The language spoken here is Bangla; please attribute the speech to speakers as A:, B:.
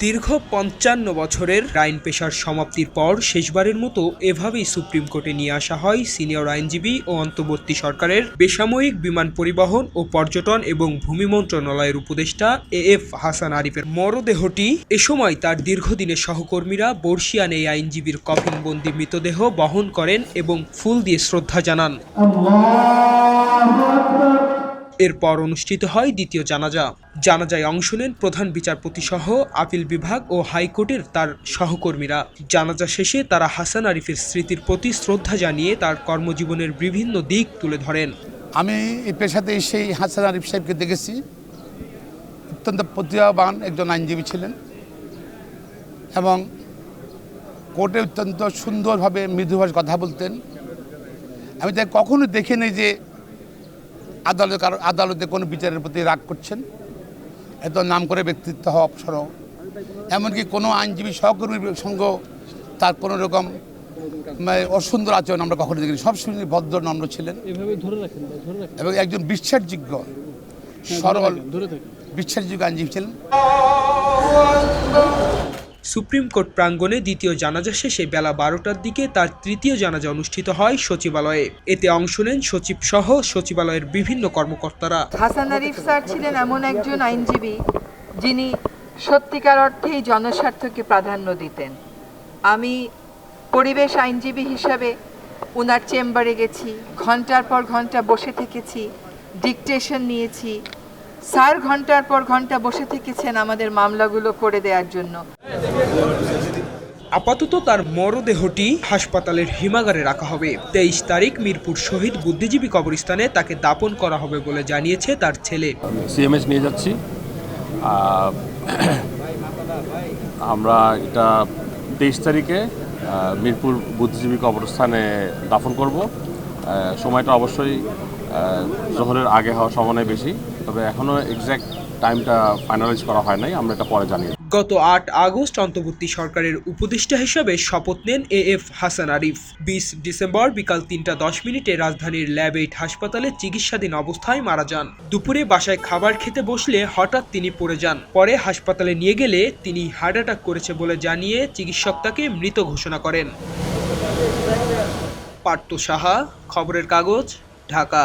A: দীর্ঘ পঞ্চান্ন বছরের আইন পেশার সমাপ্তির পর শেষবারের মতো এভাবেই সুপ্রিম কোর্টে নিয়ে আসা হয় সিনিয়র আইনজীবী ও অন্তর্বর্তী সরকারের বেসামরিক বিমান পরিবহন ও পর্যটন এবং ভূমি মন্ত্রণালয়ের উপদেষ্টা এ এফ হাসান আরিফের মরদেহটি এ সময় তার দীর্ঘদিনের সহকর্মীরা বর্ষিয়ান এই আইনজীবীর কফিনবন্দি মৃতদেহ বহন করেন এবং ফুল দিয়ে শ্রদ্ধা জানান। এরপর অনুষ্ঠিত হয় দ্বিতীয় জানাজা। জানাজায় অংশ নেন প্রধান বিচারপতি সহ আপিল বিভাগ ও হাইকোর্টের তার সহকর্মীরা। জানাজা শেষে তারা হাসান আরিফের স্মৃতির প্রতি শ্রদ্ধা জানিয়ে তার কর্মজীবনের বিভিন্ন দিক তুলে ধরেন।
B: আমি এই পেশাতে এসেই হাসান আরিফ সাহেবকে দেখেছি। অত্যন্ত প্রতিভাবান একজন আইনজীবী ছিলেন এবং কোর্টে অত্যন্ত সুন্দরভাবে মৃদুভাষ কথা বলতেন। আমি তাই কখনো দেখিনি যে আদালতে কারও আদালতে কোনো বিচারের প্রতি রাগ করছেন? এত নাম করে ব্যক্তিত্ব হওয়া অপসরও এমনকি কোনো আইনজীবী সহকর্মীর সঙ্গ তার কোনো রকম মানে অসুন্দর আচরণ আমরা কখনো দেখিনি। সবসময় ভদ্র নম্র ছিলেন।
C: এভাবে ধরে রাখেন ভাই ধরে রাখেন।
B: এবং একজন বিশ্বাসযোগ্য সরল বিশ্বাসযোগ্য আইনজীবী ছিলেন।
A: সুপ্রিম কোর্ট প্রাঙ্গণে দ্বিতীয় জানাজা শেষে বেলা বারোটার দিকে তার তৃতীয় জানাজা অনুষ্ঠিত হয় সচিবালয়ে। এতে অংশ নেন সচিব সহ সচিবালয়ের বিভিন্ন কর্মকর্তারা।
D: হাসান আরিফ স্যার ছিলেন এমন একজন আইনজীবী যিনি সত্যিকার অর্থেই জনস্বার্থকে প্রাধান্য দিতেন। আমি পরিবেশ আইনজীবী হিসাবে ওনার চেম্বারে গেছি, ঘণ্টার পর ঘণ্টা বসে থেকেছি ডিকটেশন নিয়েছি স্যার ঘণ্টার পর ঘণ্টা বসে থেকেছেন আমাদের মামলাগুলো করে দেওয়ার জন্য।
A: আপাতত তার মরদেহটি হাসপাতালের হিমাগারে রাখা হবে। তেইশ তারিখ মিরপুর শহীদ বুদ্ধিজীবী কবরস্থানে তাকে দাপন করা হবে বলে জানিয়েছে তার ছেলে।
E: সিএমএস নিয়ে যাচ্ছি। আমরা এটা তেইশ তারিখে মিরপুর বুদ্ধিজীবী কবরস্থানে দাফন করব। সময়টা অবশ্যই জোহরের আগে হওয়া সম্ভাবনা বেশি। তবে এখনও এক্স্যাক্ট টাইমটা ফাইনালাইজ করা হয় নাই, আমরা এটা পরে দেব।
A: গত আট আগস্ট অন্তর্বর্তী সরকারের উপদেষ্টা হিসেবে শপথ নেন এ এফ হাসান আরিফ। বিশ ডিসেম্বর বিকাল তিনটা দশ মিনিটে রাজধানীর ল্যাব এইট হাসপাতালে চিকিৎসাধীন অবস্থায় মারা যান। দুপুরে বাসায় খাবার খেতে বসলে হঠাৎ তিনি পড়ে যান। পরে হাসপাতালে নিয়ে গেলে তিনি হার্ট অ্যাটাক করেছে বলে জানিয়ে চিকিৎসক তাকে মৃত ঘোষণা করেন। পার্থ সাহা, খবরের কাগজ, ঢাকা।